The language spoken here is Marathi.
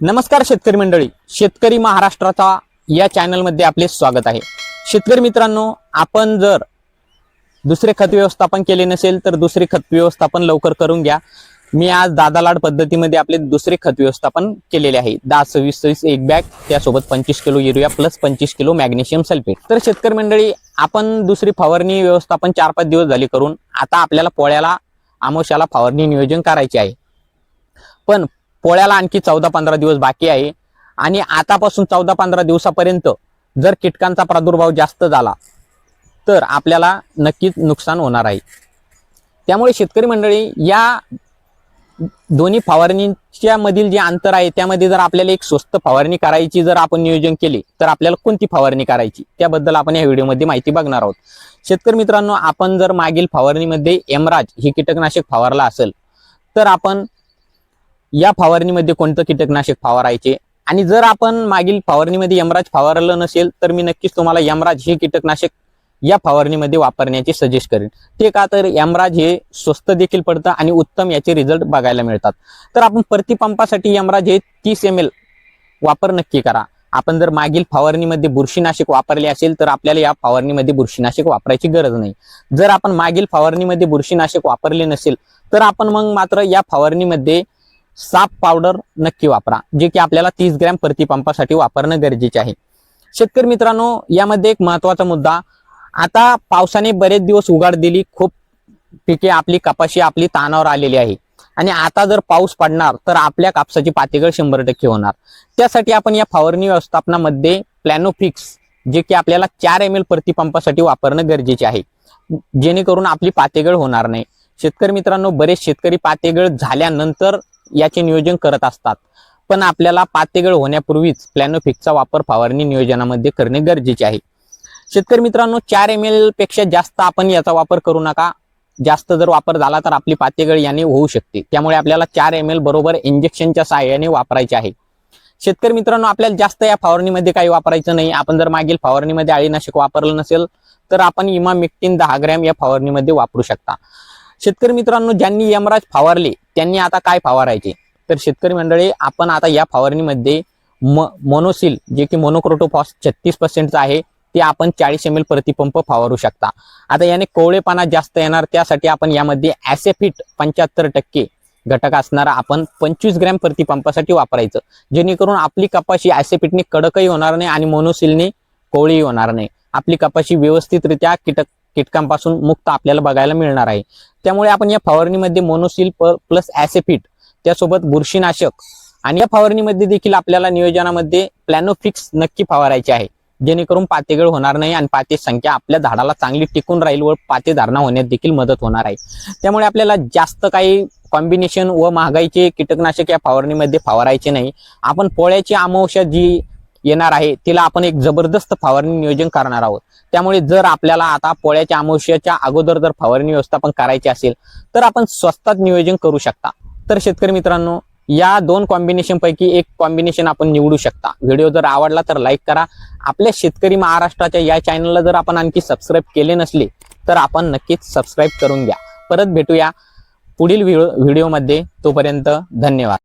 नमस्कार शेतकरी मंडळी. शेतकरी महाराष्ट्राचा या चॅनलमध्ये आपले स्वागत आहे. शेतकरी मित्रांनो आपण जर दुसरे खत व्यवस्थापन केले नसेल तर दुसरे खत व्यवस्थापन लवकर करून घ्या. मी आज दादालाड पद्धतीमध्ये आपले दुसरे खत व्यवस्थापन केलेले आहे. दहा सव्वीस सव्वीस एक बॅग त्यासोबत पंचवीस किलो युरिया प्लस पंचवीस किलो मॅग्नेशियम सल्फेट तर शेतकरी मंडळी आपण दुसरी फवारणी व्यवस्थापन चार पाच दिवस झाले करून आता आपल्याला पोळ्याला आमोशाला फवारणी नियोजन करायचे आहे. पण पोळ्याला आणखी चौदा पंधरा दिवस बाकी आहे. आणि आतापासून चौदा पंधरा दिवसापर्यंत जर कीटकांचा प्रादुर्भाव जास्त झाला तर आपल्याला नक्कीच नुकसान होणार आहे. त्यामुळे शेतकरी मंडळी या दोन्ही फवारणीच्या मधील जे अंतर आहे त्यामध्ये जर आपल्याला एक स्वस्त फवारणी करायची जर आपण नियोजन केले तर आपल्याला कोणती फवारणी करायची? त्याबद्दल आपण या व्हिडिओमध्ये माहिती बघणार आहोत. शेतकरी मित्रांनो आपण जर मागील फवारणीमध्ये एमराज ही कीटकनाशक फवारला असेल तर आपण या फवारणीमध्ये कोणतं कीटकनाशक फवारायचे? आणि जर आपण मागील फवारणीमध्ये यमराज फवारलं नसेल तर मी नक्कीच तुम्हाला यमराज हे कीटकनाशक या फवारणीमध्ये वापरण्याचे सजेस्ट करेन. ते का तर यमराज हे स्वस्त देखील पडतं आणि उत्तम याचे रिझल्ट बघायला मिळतात. तर आपण प्रतिपंपासाठी यमराज हे तीस एम एल वापर नक्की करा. आपण जर मागील फवारणीमध्ये बुरशीनाशक वापरले असेल तर आपल्याला या फवारणीमध्ये बुरशीनाशक वापरायची गरज नाही. जर आपण मागील फवारणीमध्ये बुरशीनाशक वापरले नसेल तर आपण मग मात्र या फवारणीमध्ये साप पावडर नक्की वापरा जे की आपल्याला तीस ग्रॅम प्रतिपंपासाठी वापरणं गरजेचे आहे. शेतकरी मित्रांनो यामध्ये एक महत्त्वाचा मुद्दा आता पावसाने बरेच दिवस उघाड दिली खूप पिके आपली कपाशी आपली तानावर आलेली आहे. आणि आता जर पाऊस पडणार तर आपल्या कापसाची पातेगळ शंभर टक्के होणार. त्यासाठी आपण या फवारणी व्यवस्थापनामध्ये प्लॅनोफिक्स जे की आपल्याला चार एम एल प्रतिपंपासाठी वापरणं गरजेचे आहे. जेणेकरून आपली पातेगळ होणार नाही. शेतकरी मित्रांनो बरेच शेतकरी पातेगळ झाल्यानंतर याचे नियोजन करत असतात. पण आपल्याला पातेगळ होण्यापूर्वीच प्लॅनोफिकचा वापर फवारणी नियोजनामध्ये करणे गरजेचे आहे. शेतकरी मित्रांनो चार एम एलपेक्षा जास्त आपण याचा वापर करू नका. जास्त जर वापर झाला तर आपली पातेगळ याने होऊ शकते. त्यामुळे आपल्याला चार एम एल बरोबर इंजेक्शनच्या सहाय्याने वापरायचे आहे. शेतकरी मित्रांनो आपल्याला जास्त या फवारणीमध्ये काही वापरायचं नाही. आपण जर मागील फवारणीमध्ये अळीनाशक वापरलं नसेल तर आपण इमा मिक्टीन दहा ग्रॅम या फवारणीमध्ये वापरू शकता. शेतकरी मित्रांनो ज्यांनी यमराज फवारले त्यांनी आता काय फवारायचे? तर शेतकरी मंडळी आपण आता या फवारणीमध्ये म मोनोसिल जे की मोनोक्रोटोफॉस छत्तीस पर्सेंटचं आहे ते आपण चाळीस एम एल प्रतिपंप फवारू शकता. आता याने कोवळेपणा जास्त येणार त्यासाठी आपण यामध्ये ॲसेफिट पंच्याहत्तर टक्के घटक असणारा आपण पंचवीस ग्रॅम प्रतिपंपासाठी वापरायचं. जेणेकरून आपली कपाशी ॲसेफिटने कडकही होणार नाही आणि मोनोसिलने कोवळीही होणार नाही. आपली कपाशी व्यवस्थितरित्या कीटक कीटकांपासून मुक्त आपल्याला बघायला मिळणार आहे. त्यामुळे आपण या फवारणीमध्ये मोनोसिल प्लस ॲसेफिट त्यासोबत बुरशीनाशक आणि या फवारणीमध्ये देखील आपल्याला नियोजनामध्ये प्लॅनोफिक्स नक्की फवारायचे आहे. जेणेकरून पातेगळ होणार नाही आणि पाते संख्या आपल्या झाडाला चांगली टिकून राहील व पाते धारणा होण्यात देखील मदत होणार आहे. त्यामुळे आपल्याला जास्त काही कॉम्बिनेशन व महागाईचे कीटकनाशक या फवारणीमध्ये फवारायचे नाही. आपण पोळ्याची अमावश्या जी येणार आहे तिला आपण एक जबरदस्त फवारणी नियोजन करणार आहोत. त्यामुळे जर आपल्याला आता पोळ्याच्या अमावस्याच्या अगोदर जर फवारणी व्यवस्थापन करायची असेल तर आपण स्वस्तात नियोजन करू शकता. तर शेतकरी मित्रांनो या दोन कॉम्बिनेशन पैकी एक कॉम्बिनेशन आपण निवडू शकता. व्हिडिओ जर आवडला तर लाईक करा. आपल्या शेतकरी महाराष्ट्राच्या या चॅनलला जर आपण आणखी सबस्क्राईब केले नसले तर आपण नक्कीच सबस्क्राईब करून घ्या. परत भेटूया पुढील व्हिडिओ व्हिडिओमध्ये. तोपर्यंत धन्यवाद.